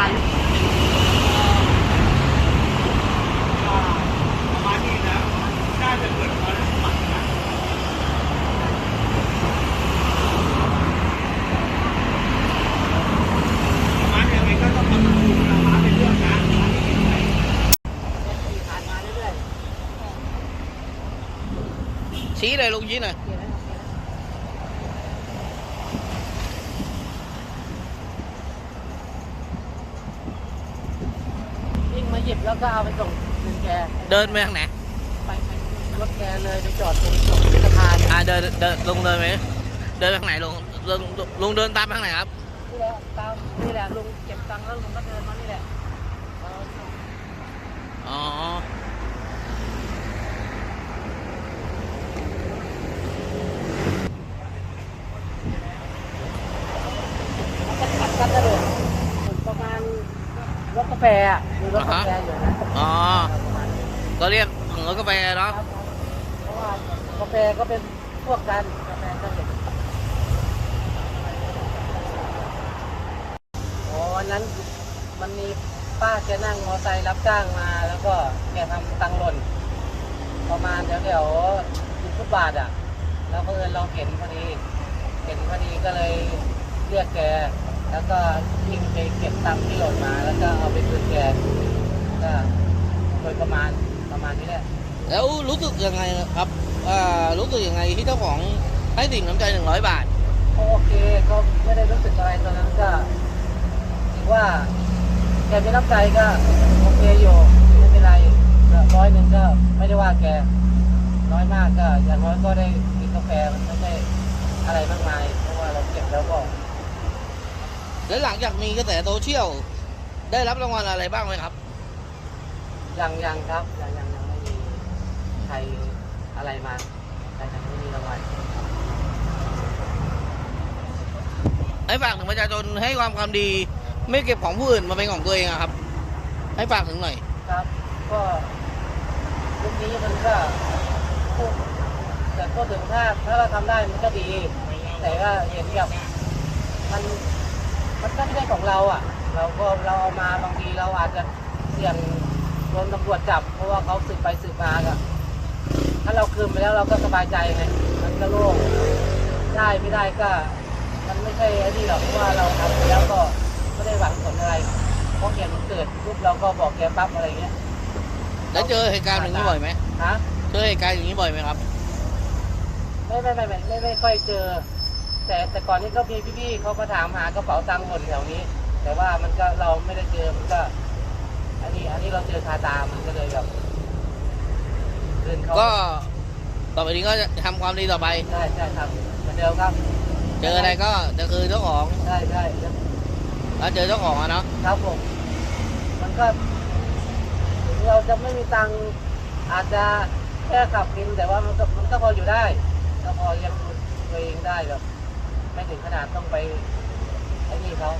ทันมาที่แล้วน่จะเกิดความสมัคระมายังไงก็ต้องมาดูมาเป็เรื่องนะมาที่เป็ผ่านมาเรื่อยๆชี้เลยลุงยี้หน่อย บแล้วก็เอาไปส่งคืนแกเดินไปทางไหน ไปไปรถแกเลยไปจอดตรงตรงสะพานอ่าเดินเดินลุงเดินไหมเดินไปทางไหนลุงลุงลุงเดินตามไปทางไหนครับ นี่แหละตามนี่แหละลุงเก็บตังค์แล้วลุงก็เดินมานี่แหละเอา อ๋อ ก็ขัดกันนะเลยประมาณรถกา แฟอะมีรถกาแฟอยู่นะอ๋อประมาณนี้ก็เรียกรถกาแฟเนาะครับเพราะว่ากาแฟก็เป็นพวกกันกาแฟก็เห็นอ๋อวันนั้นมันมีป้าแกนั่งมอเตอร์ไซค์รับจ้างมา แล้วก็แกทำตังค์หล่น ประมาณแถวแถวๆริมฟุตบาทอะ แล้วเพื่อนเราเห็นพอดี เห็นพอดีก็เลยเรียกแก แล้วก็วิ่งไปเก็บตังค์ที่หล่นมา แล้วก็เอาไปคืนแกก็โดยประมาณประมาณนี้แหละแล้วรู้สึกยังไงครับอ่ารู้สึกยังไงที่เจ้าของให้สิ่งน้ำใจหนึ่งร้อยบาทก็โอเคก็ไม่ได้รู้สึกอะไรตอนนั้นก็ถือว่าแกมีน้ำใจก็โอเคอยู่ไม่เป็นไรก็ร้อยหนึ่งก็ไม่ได้ว่าแกน้อยมากก็อย่างน้อยก็ได้กินกาแฟมันไม่ใช่อะไรมากมายเพราะว่าเราเก็บแล้วก็ แล้วหลังจากมีกระแสโซเชียลได้รับรางวัลอะไรบ้างไหมครับ ยังยังครับยังยังยังไม่มีใครอะไรมา แต่ยังไม่มีรางวัลให้ฝากถึงประชาชนให้ความความดี ไม่เก็บของผู้อื่นมาเป็นของตัวเองอะครับ ให้ฝากถึงหน่อย ครับ ก็ยุคนี้มันก็พูดแต่พูดถึงถ้าถ้าเราทำได้มันก็ดี แต่ว่าเห็นกับมัน มันก็ไม่ได้ของเราอะ เราก็เราเอามาบางทีเราอาจจะเสี่ยงโดนตำรวจจับ เพราะว่าเขาสืบไปสืบมาก็ถ้าเราคืนไปแล้วเราก็สบายใจไงมันก็โล่งได้ไม่ได้ก็ มันไม่ใช่ไอ้นี่หรอกเพราะว่าเราทำไปแล้วก็ไม่ได้หวังผลอะไรเพราะเห็นมันเกิดปุ๊บเราก็บอกแกปั๊บอะไรเงี้ยแล้วเจอเหตุการณ์อย่างนี้บ่อยไหมฮะเจอเหตุการณ์อย่างนี้บ่อยไหมครับ ไม่ไม่ไม่ไม่ไม่ไม่ค่อยเจอ แต่แต่ก่อนนี้ก็มีพี่ๆเขาก็ถามหากระเป๋าตังค์หล่นแถวนี้ แต่ว่ามันก็เราไม่ได้เจอมันก็ อันนี้อันนี้เราเจอคาตามันก็เลยแบบเดินเขาก็ต่อไปนี้ก็จะทำความดีต่อไป ใช่ใช่ครับเหมือนเดิมครับเจออะไรก็จะคือเจ้าของใช่ใช่แล้วเจอเจ้าของอะเนาะครับผม มันก็ถึงเราจะไม่มีตังค์อาจจะแค่ขับกินแต่ว่ามันก็มันก็พออยู่ได้ก็พอยังดูตัวเองได้แบบ ไม่ถึงขนาดต้องไปไอ้นี่เขา